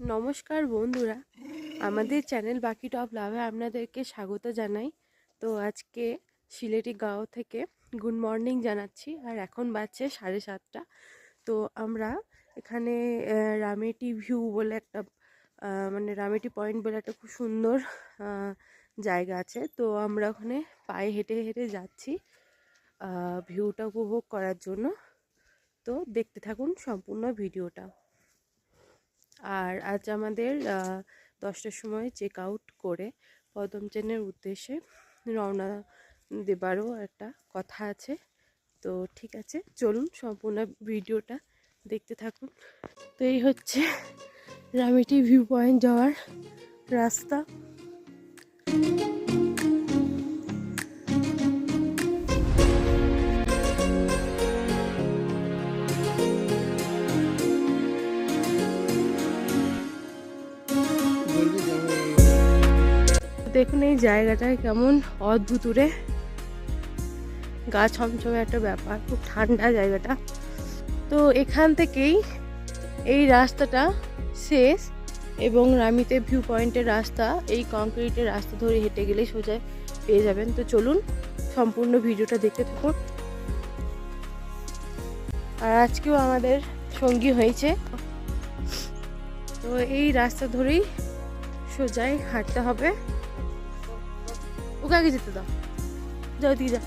নমস্কার বন্ধুরা, আমাদের চ্যানেল বাকি টপ লাভে আপনাদেরকে স্বাগত জানাই। তো আজকে সিলেটি গাঁও থেকে গুড মর্নিং জানাচ্ছি, আর এখন বাজছে সাড়ে সাতটা। তো আমরা এখানে রামেটি ভিউ বলে একটা মানে রামেটি পয়েন্ট বলে একটা খুব সুন্দর জায়গা আছে। তো আমরা ওখানে পায়ে হেঁটে হেঁটে যাচ্ছি ভিউটা উপভোগ করার জন্য। তো দেখতে থাকুন সম্পূর্ণ ভিডিওটা। আর আজ আমাদের দশটার সময় চেক আউট করে পদম চেনের উদ্দেশ্যে রওনা দেবারও একটা কথা আছে। তো ঠিক আছে, চলুন সম্পূর্ণ ভিডিওটা দেখতে থাকুন। তো এই হচ্ছে রামিটি ভিউ পয়েন্ট যাওয়ার রাস্তা। দেখুন এই জায়গাটায় কেমন অদ্ভুত রে গা ছমছমে একটা ব্যাপার, খুব ঠান্ডা জায়গাটা। তো এখান থেকেই এই রাস্তাটা শেষ এবং রামিতে ভিউ পয়েন্টের রাস্তা, এই কংক্রিটের রাস্তা ধরে হেঁটে গেলেই সোজা পেয়ে যাবেন। তো চলুন সম্পূর্ণ ভিডিওটা দেখতে থাকুন। আর আজকেও আমাদের সঙ্গী হয়েছে। তো এই রাস্তা ধরেই সোজাই হাঁটতে হবে। ওকে আগে যেতে দাও। যাও দিকে যা।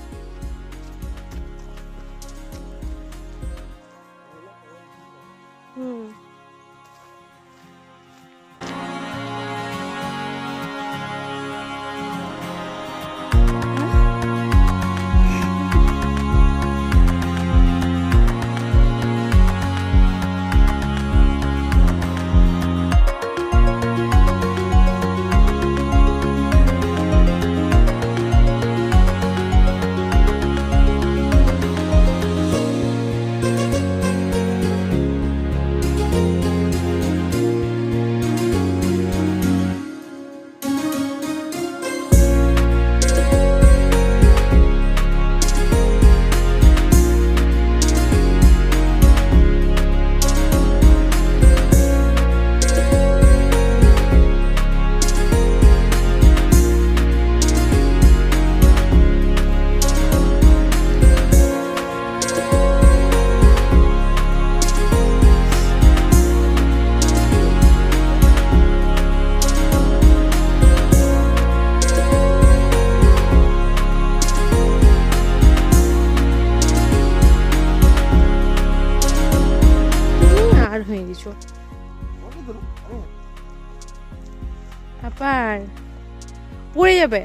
happy?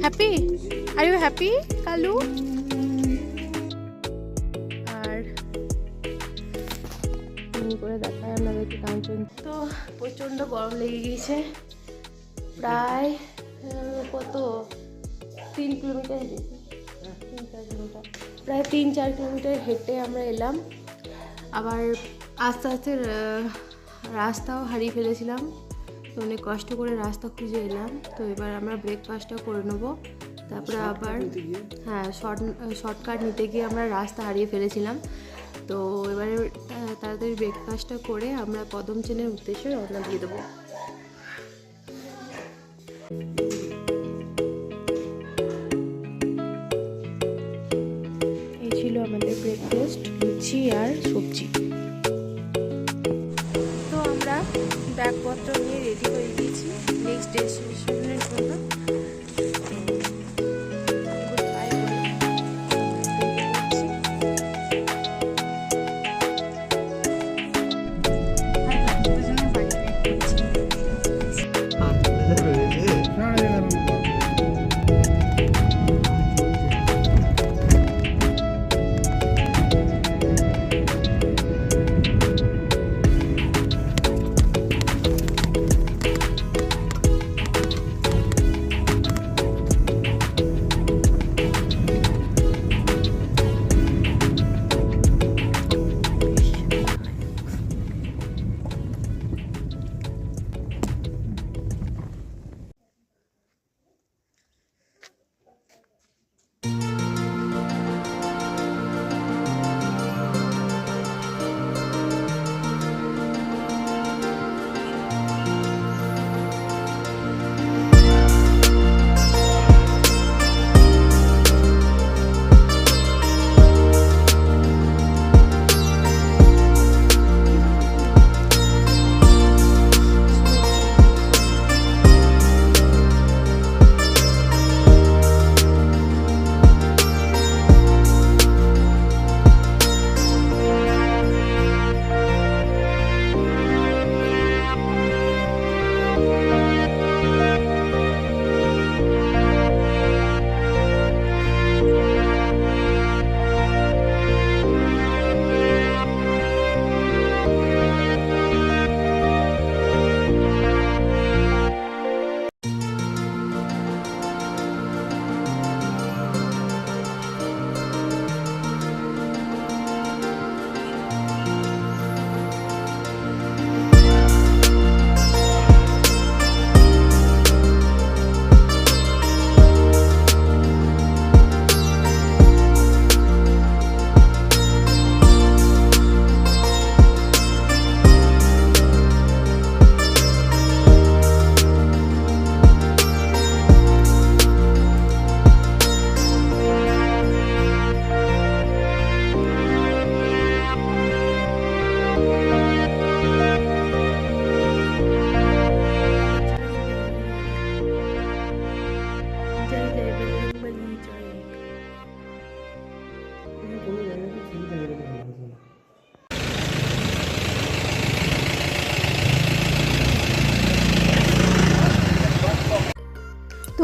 Happy? Are you happy kalu? করে দেখায় আপনাদেরকে কাঞ্চন তো প্রচণ্ড গরম লেগে গিয়েছে। প্রায় কত? তিন কিলোমিটার তিন চার কিলোমিটার। প্রায় তিন চার কিলোমিটার হেঁটে আমরা এলাম। আবার আস্তে আস্তে রাস্তাও হারিয়ে ফেলেছিলাম। তো অনেক কষ্ট করে রাস্তা খুঁজে এলাম। তো এবার আমরা ব্রেকফাস্টটাও করে নেব। তারপরে আবার হ্যাঁ শর্ট শর্টকাট নিতে গিয়ে আমরা রাস্তা হারিয়ে ফেলেছিলাম। তো এবারে তাড়াতাড়ি ব্রেকফাস্টটা করে আমরা পদম চেনের উদ্দেশ্যে রওনা দিয়ে দেবো। এই ছিল আমাদের ব্রেকফাস্ট লুচি আর সবজি। তো আমরা ব্যাগপত্র নিয়ে রেডি হয়ে গিয়েছি। নেক্সট ডেস্টিনেশনের Thank you.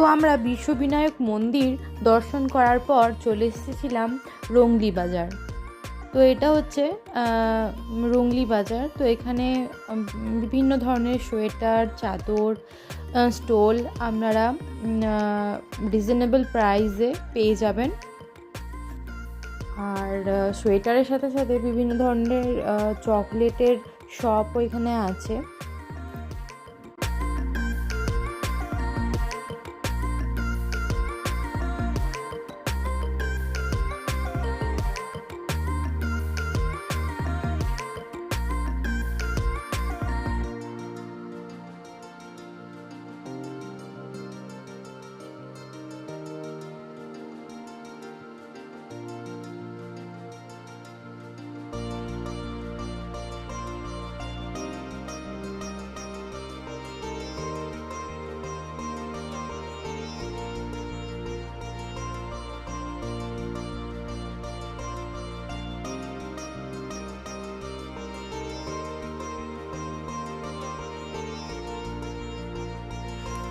তো আমরা বিশ্ববিনায়ক মন্দির দর্শন করার পর চলে এসেছিলাম রংলি বাজার। তো এটা হচ্ছে রংলি বাজার। তো এখানে বিভিন্ন ধরনের সোয়েটার, চাদর স্টোল আপনারা রিজনেবল প্রাইসে পেয়ে যাবেন। আর সোয়েটারের সাথে সাথে বিভিন্ন ধরনের চকলেটের শপও এখানে আছে।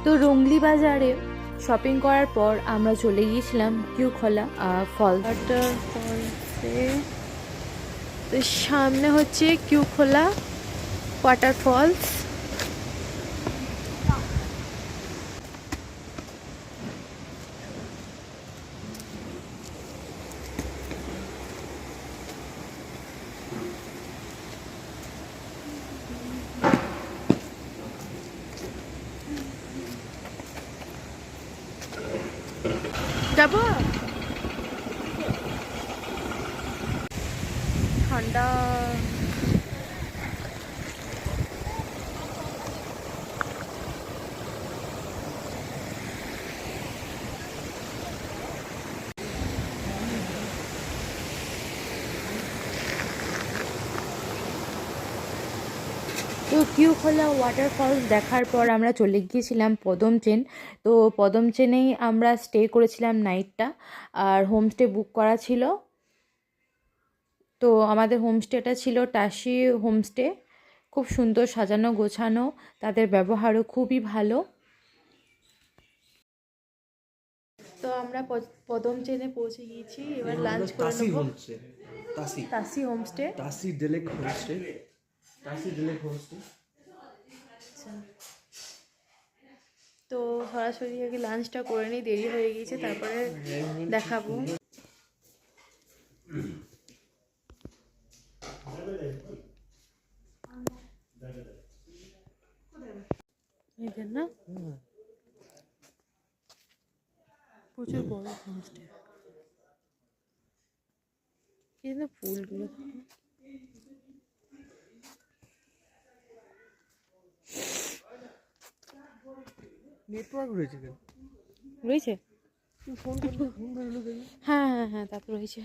তো রঙ্গলি বাজারে শপিং করার পর আমরা চলে গিয়েছিলাম কিউ খোলা ফল। তো সামনে হচ্ছে কিউ খোলা ওয়াটার ফলস ঠান্ডা তো কিউখলা ওয়াটারফলস দেখার পর আমরা চলে গিয়েছিলাম পদম চেন। তো পদম চেনেই আমরা স্টে করেছিলাম নাইটটা আর হোমস্টে বুক করা ছিল। তো আমাদের হোমস্টেটা ছিল টাসি হোমস্টে। খুব সুন্দর সাজানো গোছানো তাদের ব্যবহারও খুবই ভালো। তো আমরা পদম চেনে পৌঁছে গিয়েছি এবার লাঞ্চ করে নেব। Tashi Tashi homestay. Tashi Delek homestay Tashi Delek homestay. তো সরাসরি আগে লাঞ্চটা করে নিই দেরি হয়ে গিয়েছে তারপরে দেখাবো। না প্রচুর বড় হোমস্টে ফুলগুলো। নেটওয়ার্ক রয়েছে কেন? রয়েছে? হ্যাঁ হ্যাঁ হ্যাঁ তা তো রয়েছে।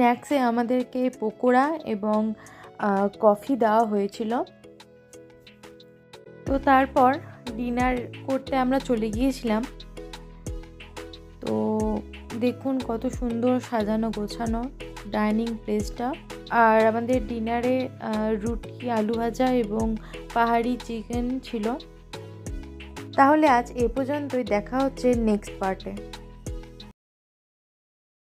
স্ন্যাক্সে আমাদেরকে পকোড়া এবং কফি দেওয়া হয়েছিল। তো তারপর ডিনার করতে আমরা চলে গিয়েছিলাম। তো দেখুন কত সুন্দর সাজানো গোছানো ডাইনিং প্লেসটা। আর আমাদের ডিনারে রুটি, আলু ভাজা এবং পাহাড়ি চিকেন ছিল। তাহলে আজ এ পর্যন্তই, দেখা হচ্ছে নেক্সট পার্টে।